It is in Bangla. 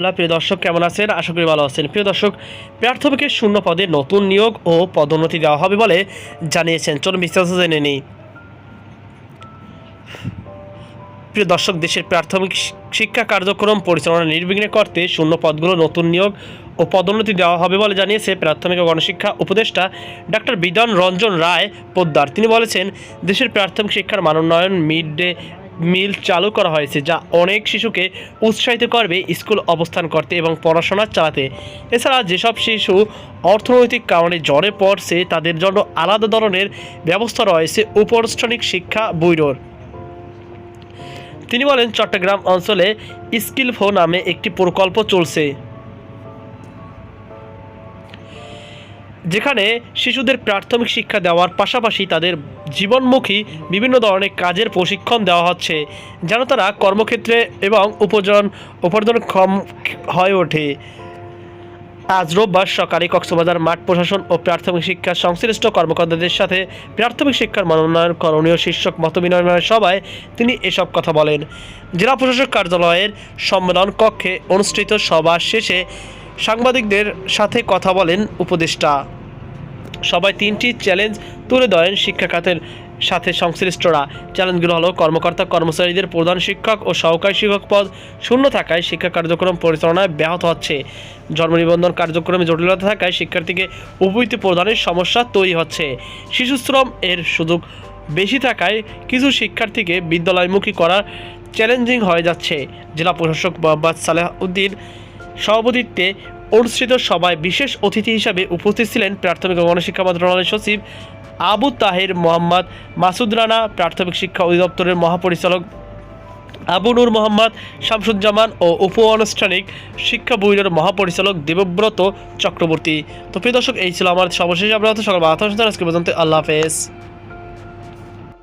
হ্যালো প্রিয় দর্শক, কেমন আছেন? আশা করি ভালো আছেন। প্রিয় দর্শক প্রার্থমিকের শূন্য পদে নতুন নিয়োগ ও পদোন্নতি দেওয়া হবে বলে জানিয়েছেন। চলুন বিস্তারিত জেনে নিই। প্রিয় দর্শক, দেশের প্রাথমিক শিক্ষা কার্যক্রম পরিচালনা নির্বিঘ্নে করতে শূন্য পদগুলো নতুন নিয়োগ ও পদোন্নতি দেওয়া হবে বলে জানিয়েছে প্রাথমিক গণশিক্ষা উপদেষ্টা ডাক্তার বিধান রঞ্জন রায় পোদ্দার। তিনি বলেছেন, দেশের প্রাথমিক শিক্ষার মানোন্নয়ন মিড ডে মিল চালু করা হয়েছে, যা অনেক শিশুকে উৎসাহিত করবে স্কুল অবস্থান করতে এবং পড়াশোনা চালাতে। এছাড়া যেসব শিশু অর্থনৈতিক কারণে জ্বরে পড়ছে, তাদের জন্য আলাদা ধরনের ব্যবস্থা রয়েছে উপরাষ্ট্রনিক শিক্ষা ব্যুরোর। তিনি বলেন, চট্টগ্রাম অঞ্চলে স্কিলফো নামে একটি প্রকল্প চলছে। যেখানে শিশুদের প্রাথমিক শিক্ষা দেওয়ার পাশাপাশি তাদের জীবনমুখী বিভিন্ন ধরনের কাজের প্রশিক্ষণ দেওয়া হচ্ছে, যেন তারা কর্মক্ষেত্রে এবং উপার্জন উপার্জনক্ষম হয়ে ওঠে। আজ রোববার সকালে কক্সবাজার মাঠ প্রশাসন ও প্রাথমিক শিক্ষা সংশ্লিষ্ট কর্মকর্তাদের সাথে প্রাথমিক শিক্ষার মানোন্নয়ন করণীয় শীর্ষক মতবিনিময় সভায় তিনি এসব কথা বলেন। জেলা প্রশাসক কার্যালয়ের সম্মেলন কক্ষে অনুষ্ঠিত সভা শেষে সাংবাদিকদের সাথে কথা বলেন উপদেষ্টা। সবাই তিনটি চ্যালেঞ্জ তুলে ধরেন শিক্ষা খাতের সাথে সংশ্লিষ্টরা। চ্যালেঞ্জগুলো হলো, কর্মকর্তা কর্মচারীদের প্রধান শিক্ষক ও সহকারী শিক্ষক পদ শূন্য থাকায় শিক্ষা কার্যক্রম পরিচালনায় ব্যাহত হচ্ছে। জন্ম নিবন্ধন কার্যক্রমে জটিলতা থাকায় শিক্ষার্থীকে উপবৃত্তি প্রদানের সমস্যা তৈরি হচ্ছে। শিশুশ্রম এর সুযোগ বেশি থাকায় কিছু শিক্ষার্থীকে বিদ্যালয়মুখী করা চ্যালেঞ্জিং হয়ে যাচ্ছে। জেলা প্রশাসক মোহাম্মদ সালেহ উদ্দিন সভাপতিত্বে অনুষ্ঠিত সভায় বিশেষ অতিথি হিসাবে উপস্থিত ছিলেন প্রাথমিক ও গণশিক্ষা মন্ত্রণালয়ের সচিব আবু তাহের মোহাম্মদ, মাসুদ রানা প্রাথমিক শিক্ষা অধিদপ্তরের মহাপরিচালক আবু নূর মোহাম্মদ, শামসুজ্জামান ও উপ আনুষ্ঠানিক শিক্ষা বইয়ের মহাপরিচালক দেবব্রত চক্রবর্তী। তো প্রিয় দর্শক, এই ছিল আমার সর্বশেষ আপনার সকল আজকে পর্যন্ত আল্লাহ হাফেজ।